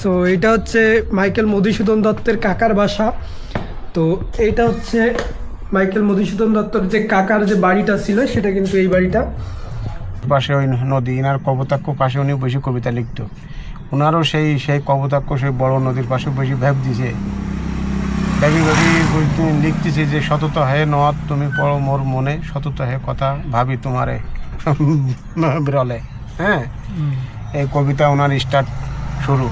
So এটা হচ্ছে Michael Madhusudan দত্তের কাকার বাসা। তো এটা হচ্ছে মাইকেল মধুসূদন দত্তর যে কাকার যে বাড়িটা ছিল সেটা কিন্তু এই বাড়িটা। পাশে ওই নদী ইনার কবতাক্ষ পাশে উনি বসে কবিতা লিখতো। ওনারও সেই সেই কবতাক্ষ সেই বড় নদীর পাশে বসে ভেব দিছে। ভেবি ভেবি বলতে লিখতেছে যে সতত হে নদ তুমি পড়ো মোর মনে সতত হে কথা ভাবি তোমারে। বিরলে হ্যাঁ? এই কবিতা ওনার স্টার্ট শুরু।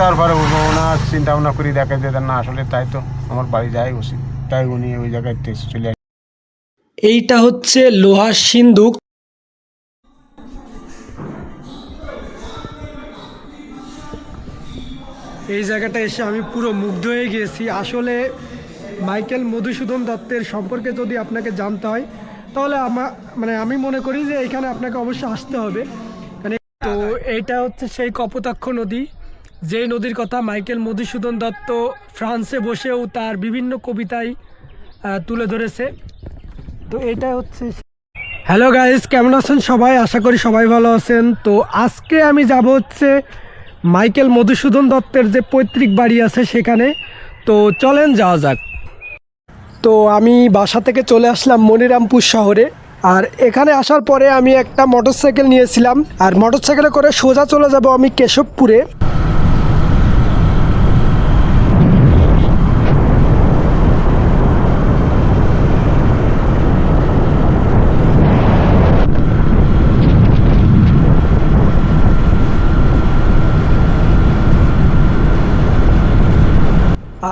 তারপরে ওনার চিন্তা ভাবনা করি দেখা যায় যে না আসলে তাই তো আমার বাড়ি যাই উচিত তাই উনি ওই জায়গায় চলে আসে এইটা হচ্ছে লোহার সিন্ধুক এই জায়গাটা এসে আমি পুরো মুগ্ধ হয়ে গিয়েছি আসলে মাইকেল মধুসূদন দত্তের সম্পর্কে যদি আপনাকে জানতে হয় তাহলে আমার মানে আমি মনে করি যে এখানে আপনাকে অবশ্যই আসতে হবে। মানে তো এইটা হচ্ছে সেই কপোতাক্ষ নদী। যেই নদীর কথা মাইকেল মধুসূদন দত্ত ফ্রান্সে বসেও তার বিভিন্ন কবিতায় তুলে ধরেছে। তো এটা হচ্ছে হ্যালো গাইস কেমন আছেন সবাই? আশা করি সবাই ভালো আছেন। তো আজকে আমি যাব হচ্ছে মাইকেল মধুসূদন দত্তের যে পৈতৃক বাড়ি আছে সেখানে। তো চলেন যাওয়া যাক। তো আমি বাসা থেকে চলে আসলাম মনিরামপুর শহরে। আর এখানে আসার পরে আমি একটা মোটরসাইকেল নিয়েছিলাম। আর মোটরসাইকেলে করে সোজা চলে যাব আমি কেশবপুরে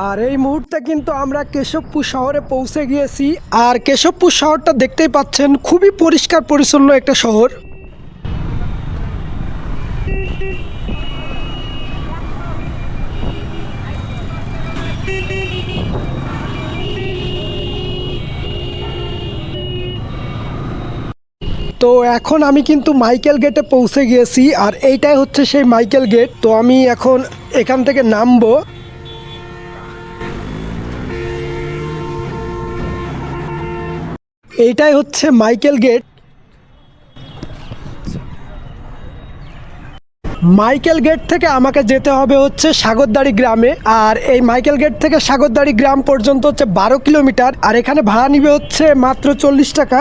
আর এই মুহূর্তে কিন্তু আমরা কেশবপুর শহরে পৌঁছে গিয়েছি। আর কেশবপুর শহরটা দেখতেই পাচ্ছেন, খুবই পরিষ্কার পরিচ্ছন্ন একটা শহর। তো এখন আমি কিন্তু মাইকেল গেটে পৌঁছে গিয়েছি, আর এইটাই হচ্ছে সেই মাইকেল গেট। তো আমি এখন এখান থেকে নামবো। এইটাই হচ্ছে মাইকেল গেট। মাইকেল গেট থেকে আমাকে যেতে হবে হচ্ছে সাগরদাড়ি গ্রামে, আর এই মাইকেল গেট থেকে সাগরদাড়ি গ্রাম পর্যন্ত হচ্ছে বারো কিলোমিটার, আর এখানে ভাড়া নিবে হচ্ছে মাত্র চল্লিশ টাকা।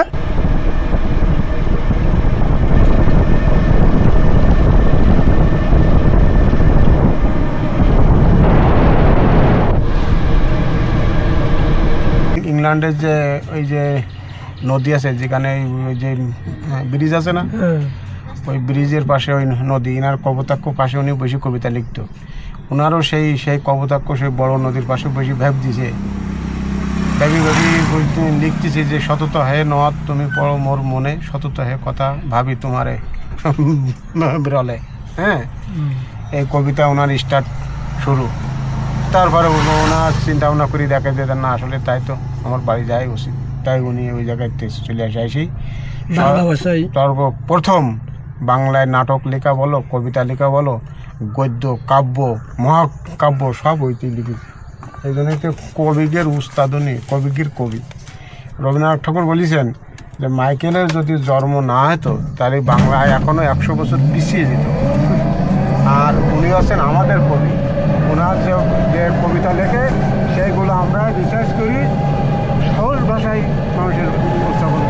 ইংল্যান্ডের যে ওই যে নদী আছে যেখানে ওই যে ব্রিজ আছে না? ওই ব্রিজের পাশে ওই নদী ইনার কবতাক্ষ পাশে উনি বেশি কবিতা লিখতো। ওনারও সেই সেই কবতাক্ষ সেই বড় নদীর পাশে বেশি ভেব দিছে। ভেবি ভেবি বলতে লিখতেছে যে সতত হে নদ তুমি পড়ো মোর মনে সতত হে কথা ভাবি তোমারে বিরলে। হ্যাঁ? এই কবিতা ওনার স্টার্ট শুরু। তারপরে ওনার চিন্তা ভাবনা করি দেখা যায় না আসলে তাই তো আমার বাড়ি যাই উচিত। তাই উনি ওই জায়গায় চলে আসে আসি বাংলা ভাষায়। প্রথম বাংলায় নাটক লেখা বলো কবিতা লেখা বলো গদ্য কাব্য মহাকাব্য সব ওইতেই লিখেছে এই জন্য কবিগের উস্তাদনী কবিগির কবি। রবীন্দ্রনাথ ঠাকুর বলেছেন যে মাইকেলের যদি জন্ম না হতো তাহলে বাংলায় এখনও একশো বছর পিছিয়ে যেত। আর উনি হচ্ছেন আমাদের কবি। ওনার যে যে কবিতা লেখে সেইগুলো আমরা রিসার্চ করি। সহজ ভাষায় মানুষের উপস্থাপন।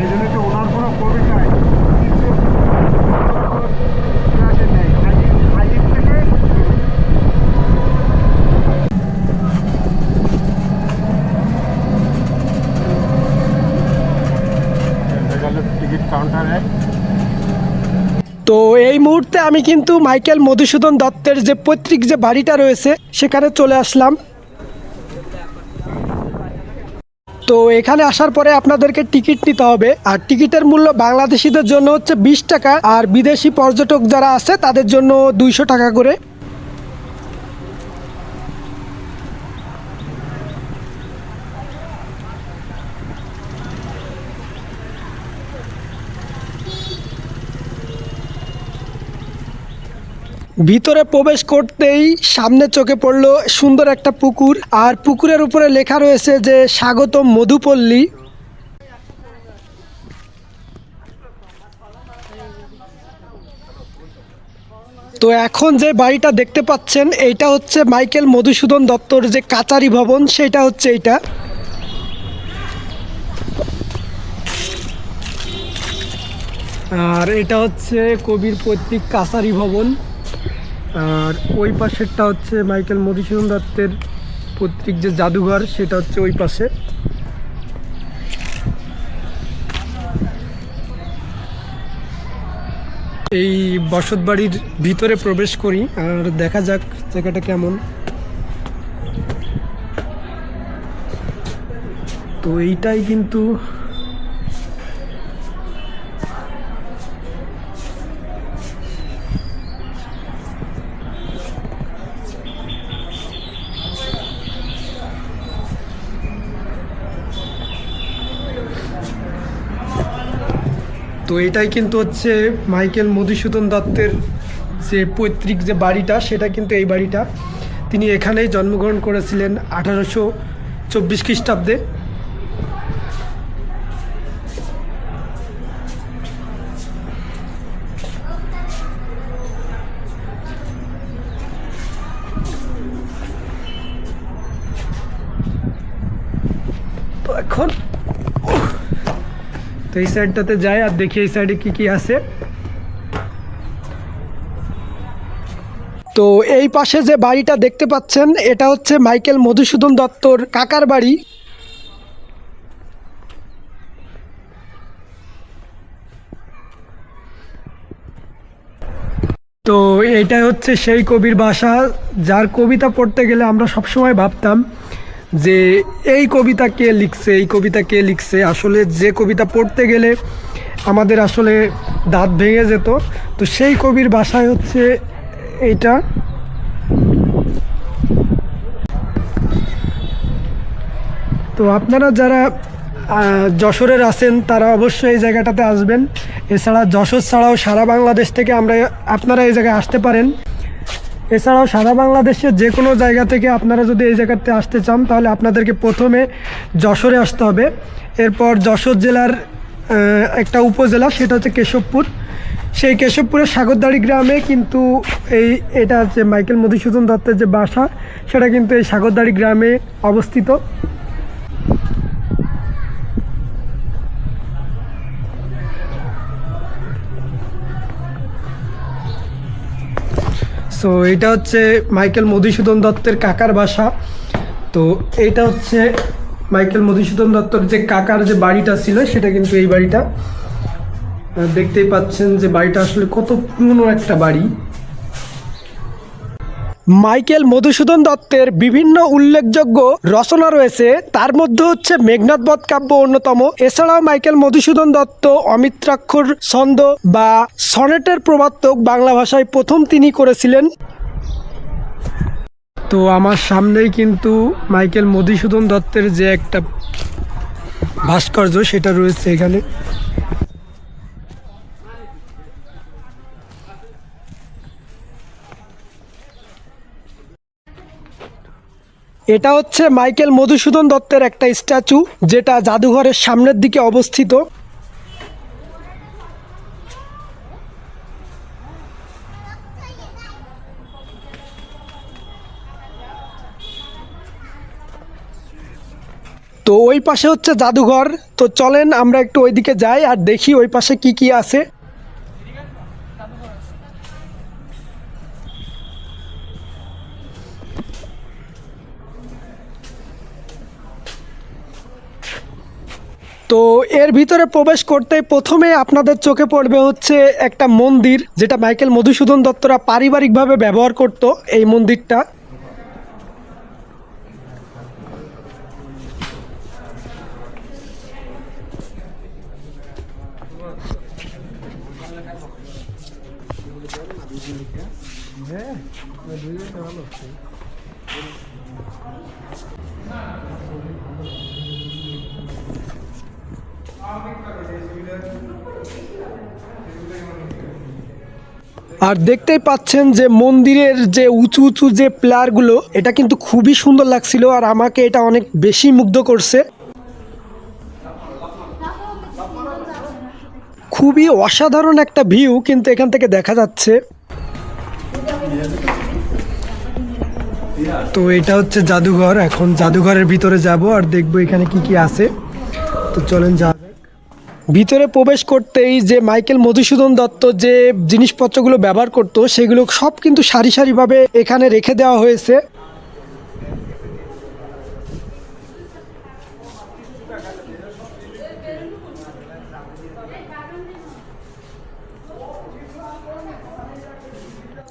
এই জন্য তো ওনার কোনো কবিতায় তো এই মুহূর্তে আমি কিন্তু মাইকেল মধুসূদন দত্তের যে পৈতৃক যে বাড়িটা রয়েছে, সেখানে চলে আসলাম। তো এখানে আসার পরে আপনাদেরকে টিকিট নিতে হবে। আর টিকিটের মূল্য বাংলাদেশিদের জন্য হচ্ছে বিশ টাকা, আর বিদেশি পর্যটক যারা আছে তাদের জন্য দুইশো টাকা করে। ভিতরে প্রবেশ করতেই সামনে চোখে পড়ল সুন্দর একটা পুকুর, আর পুকুরের উপরে লেখা রয়েছে যে, স্বাগতম মধুপল্লী। তো এখন যে বাড়িটা দেখতে পাচ্ছেন, এইটা হচ্ছে মাইকেল মধুসূদন দত্তর যে কাচারি ভবন, সেটা হচ্ছে এইটা। আর এটা হচ্ছে কবির পৈতৃক কাছারি ভবন। আর ওই পাশেরটা হচ্ছে মাইকেল মধুসূদন দত্তের পৈতৃক যে জাদুঘর, সেটা হচ্ছে ওই পাশে। এই বসত বাড়ির ভিতরে প্রবেশ করি, আর দেখা যাক জায়গাটা কেমন। তো এইটাই কিন্তু তো এটাই কিন্তু হচ্ছে মাইকেল মধুসূদন দত্তের যে পৈতৃক যে বাড়িটা, সেটা কিন্তু এই বাড়িটা। তিনি এখানেই জন্মগ্রহণ করেছিলেন আঠারোশো চব্বিশ খ্রিস্টাব্দে। তো এই সাইডটাতে যাই আর দেখি এই সাইডে কি কি আছে। তো এই পাশে যে বাড়িটা দেখতে পাচ্ছেন, এটা হচ্ছে মাইকেল মধুসূদন দত্তর কাকার বাড়ি। তো এইটা হচ্ছে সেই কবির বাসা, যার কবিতা পড়তে গেলে আমরা সবসময় ভাবতাম যে এই কবিতা কে লিখছে, এই কবিতা কে লিখছে, আসলে যে কবিতা পড়তে গেলে আমাদের আসলে দাঁত ভেঙে যেত। তো সেই কবির বাসায় হচ্ছে এইটা। তো আপনারা যারা যশোরের আছেন, তারা অবশ্যই এই জায়গাটাতে আসবেন। এছাড়া যশোর ছাড়াও সারা বাংলাদেশ থেকে আমরা আপনারা এই জায়গায় আসতে পারেন। এছাড়াও সারা বাংলাদেশের যে কোনো জায়গা থেকে আপনারা যদি এই জায়গাতে আসতে চান, তাহলে আপনাদেরকে প্রথমে যশোরে আসতে হবে। এরপর যশোর জেলার একটা উপজেলা, সেটা হচ্ছে কেশবপুর। সেই কেশবপুরের সাগরদাড়ি গ্রামে কিন্তু এই, এটা হচ্ছে মাইকেল মধুসূদন দত্তের যে বাসা, সেটা কিন্তু এই সাগরদাড়ি গ্রামে অবস্থিত। সো এটা হচ্ছে মাইকেল মধুসূদন দত্তের কাকার বাসা। তো এটা হচ্ছে মাইকেল মধুসূদন দত্তর যে কাকার যে বাড়িটা ছিল, সেটা কিন্তু এই বাড়িটা। দেখতেই পাচ্ছেন যে বাড়িটা আসলে কত পুরনো একটা বাড়ি। মাইকেল মধুসূদন দত্তের বিভিন্ন উল্লেখযোগ্য রচনা রয়েছে। তার মধ্যে হচ্ছে মেঘনাথ বধ কাব্য অন্যতম। এছাড়াও মাইকেল মধুসূদন দত্ত অমিত্রাক্ষর ছন্দ বা সনেটের প্রবর্তক বাংলা ভাষায় প্রথম তিনি করেছিলেন। তো আমার সামনেই কিন্তু মাইকেল মধুসূদন দত্তের যে একটা ভাস্কর্য সেটা রয়েছে এখানে। এটা হচ্ছে মাইকেল মধুসূদন দত্তের একটা স্ট্যাচু, যেটা জাদুঘরের সামনের দিকে অবস্থিত। তো ওই পাশে হচ্ছে জাদুঘর। তো চলেন আমরা একটু ওইদিকে যাই আর দেখি ওই পাশে কি কি আছে। তো এর ভিতরে প্রবেশ করতে প্রথমে আপনাদের চোখে পড়বে হচ্ছে একটা মন্দির, যেটা মাইকেল মধুসূদন দত্তরা পারিবারিকভাবে ব্যবহার করত এই মন্দিরটা। আর দেখতেই পাচ্ছেন যে মন্দিরের যে উঁচু উঁচু যে প্লারগুলো এটা কিন্তু খুবই সুন্দর লাগছিল আর আমাকে এটা অনেক বেশি মুগ্ধ করছে। খুবই অসাধারণ একটা ভিউ কিন্তু এখান থেকে দেখা যাচ্ছে। তো এটা হচ্ছে জাদুঘর, এখন জাদুঘরের ভিতরে যাব আর দেখব এখানে কি কি আছে। তো চলেন যা ভিতরে প্রবেশ করতেই যে মাইকেল মধুসূদন দত্ত যে জিনিসপত্রগুলো ব্যবহার করতো, সেগুলো সব কিন্তু সারি সারিভাবে এখানে রেখে দেওয়া হয়েছে।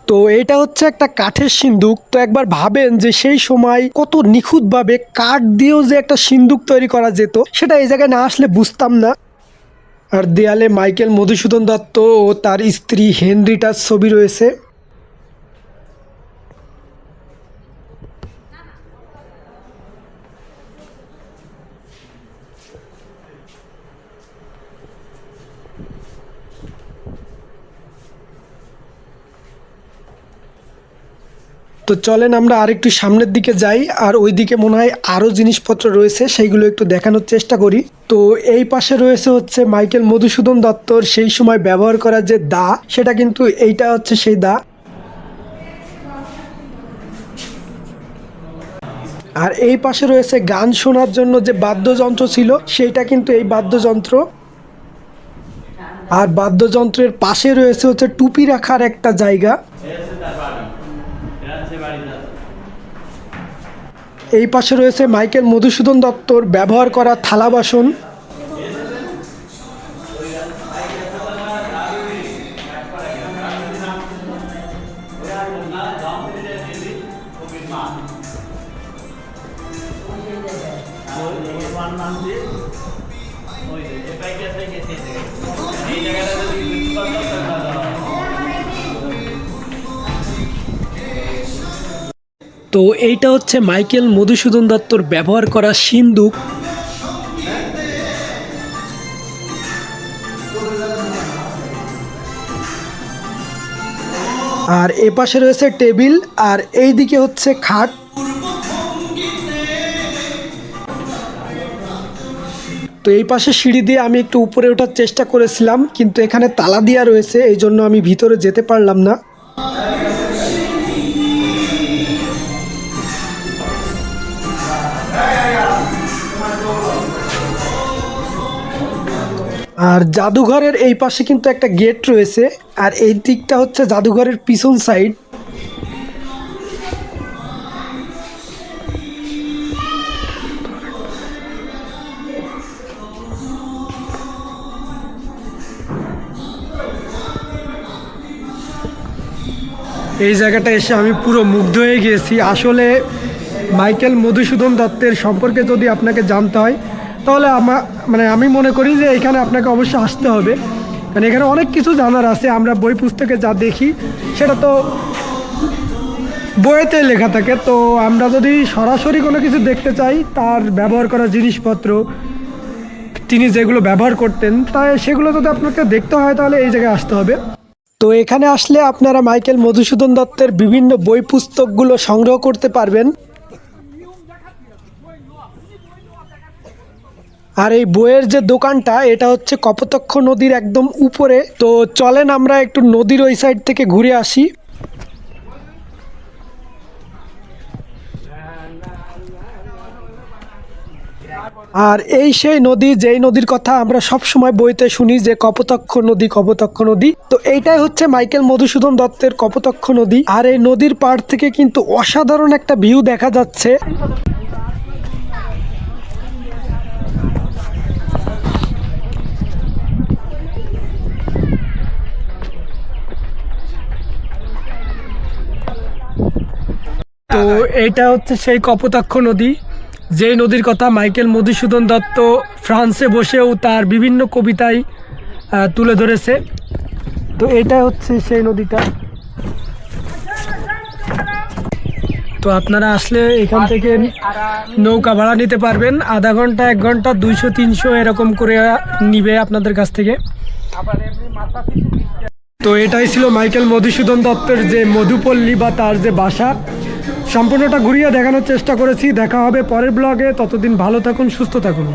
তো এটা হচ্ছে একটা কাঠের সিন্দুক। তো একবার ভাবেন যে সেই সময় কত নিখুঁতভাবে কাঠ দিয়েও যে একটা সিন্দুক তৈরি করা যেত, সেটা এই জায়গায় না আসলে বুঝতাম না। আর দেয়ালে মাইকেল মধুসূদন দত্ত ও তার স্ত্রী হেনরিটার ছবি রয়েছে। তো চলেন আমরা আরেকটু সামনের দিকে যাই, আর ওই দিকে মনে হয় আরও জিনিসপত্র রয়েছে, সেইগুলো একটু দেখানোর চেষ্টা করি। তো এই পাশে রয়েছে হচ্ছে মাইকেল মধুসূদন দত্তর সেই সময় ব্যবহার করা যে দা, সেটা কিন্তু এইটা হচ্ছে সেই দা। আর এই পাশে রয়েছে গান শোনার জন্য যে বাদ্যযন্ত্র ছিল, সেইটা কিন্তু এই বাদ্যযন্ত্র। আর বাদ্যযন্ত্রের পাশে রয়েছে হচ্ছে টুপি রাখার একটা জায়গা। এই পাশে রয়েছে মাইকেল মধুসূদন দত্তর ব্যবহার করা থালা বাসন। তো এইটা হচ্ছে মাইকেল মধুসূদন দত্তর ব্যবহার করা সিন্দুক। আর এ পাশে রয়েছে টেবিল, আর এই দিকে হচ্ছে খাট। তো এই পাশে সিঁড়ি দিয়ে আমি একটু উপরে ওঠার চেষ্টা করেছিলাম, কিন্তু এখানে তালা দেওয়া রয়েছে, এই জন্য আমি ভিতরে যেতে পারলাম না। আর জাদুঘরের এই পাশে কিন্তু একটা গেট রয়েছে, আর এই দিকটা হচ্ছে জাদুঘরের পিছন সাইড এই জায়গাটা এসে আমি পুরো মুগ্ধ হয়ে গিয়েছি। আসলে মাইকেল মধুসূদন দত্তের সম্পর্কে যদি আপনাকে জানতে হয়, তাহলে আমার মানে আমি মনে করি যে এখানে আপনাকে অবশ্যই আসতে হবে। কারণ এখানে অনেক কিছু জানার আছে, আমরা বই পুস্তকে যা দেখি, সেটা তো বইয়েতে লেখা থাকে। তো আমরা যদি সরাসরি কোনো কিছু দেখতে চাই, তার ব্যবহার করা জিনিসপত্র, তিনি যেগুলো ব্যবহার করতেন তাই সেগুলো যদি আপনাকে দেখতে হয়, তাহলে এই জায়গায় আসতে হবে। তো এখানে আসলে আপনারা মাইকেল মধুসূদন দত্তের বিভিন্ন বই পুস্তকগুলো সংগ্রহ করতে পারবেন। আর এই বইয়ের যে দোকানটা, এটা হচ্ছে কপোতক্ষ নদীর একদম উপরে। তো চলেন আমরা একটু নদীর ওই সাইড থেকে ঘুরে আসি। আর এই সেই নদী, যেই নদীর কথা আমরা সব সময় বইতে শুনি যে কপোতক্ষ নদী কপোতক্ষ নদী। তো এইটাই হচ্ছে মাইকেল মধুসূদন দত্তের কপোতক্ষ নদী। আর এই নদীর পাড় থেকে কিন্তু অসাধারণ একটা ভিউ দেখা যাচ্ছে। তো এটা হচ্ছে সেই কপোতাক্ষ নদী। যেই নদীর কথা মাইকেল মধুসূদন দত্ত ফ্রান্সে বসেও তার বিভিন্ন কবিতায় তুলে ধরেছে। তো এটা হচ্ছে সেই নদীটা। তো আপনারা আসলে এখান থেকে নৌকা ভাড়া নিতে পারবেন। আধা ঘণ্টা, এক ঘণ্টা, দুইশো, তিনশো এরকম করে নিবে আপনাদের কাছ থেকে। তো এটাই ছিল মাইকেল মধুসূদন দত্তের যে মধুপল্লী বা তার যে বাসা। সম্পূর্ণটা ঘুরিয়ে দেখানোর চেষ্টা করেছি। দেখা হবে পরের ব্লগে। ততদিন ভালো থাকুন সুস্থ থাকুন।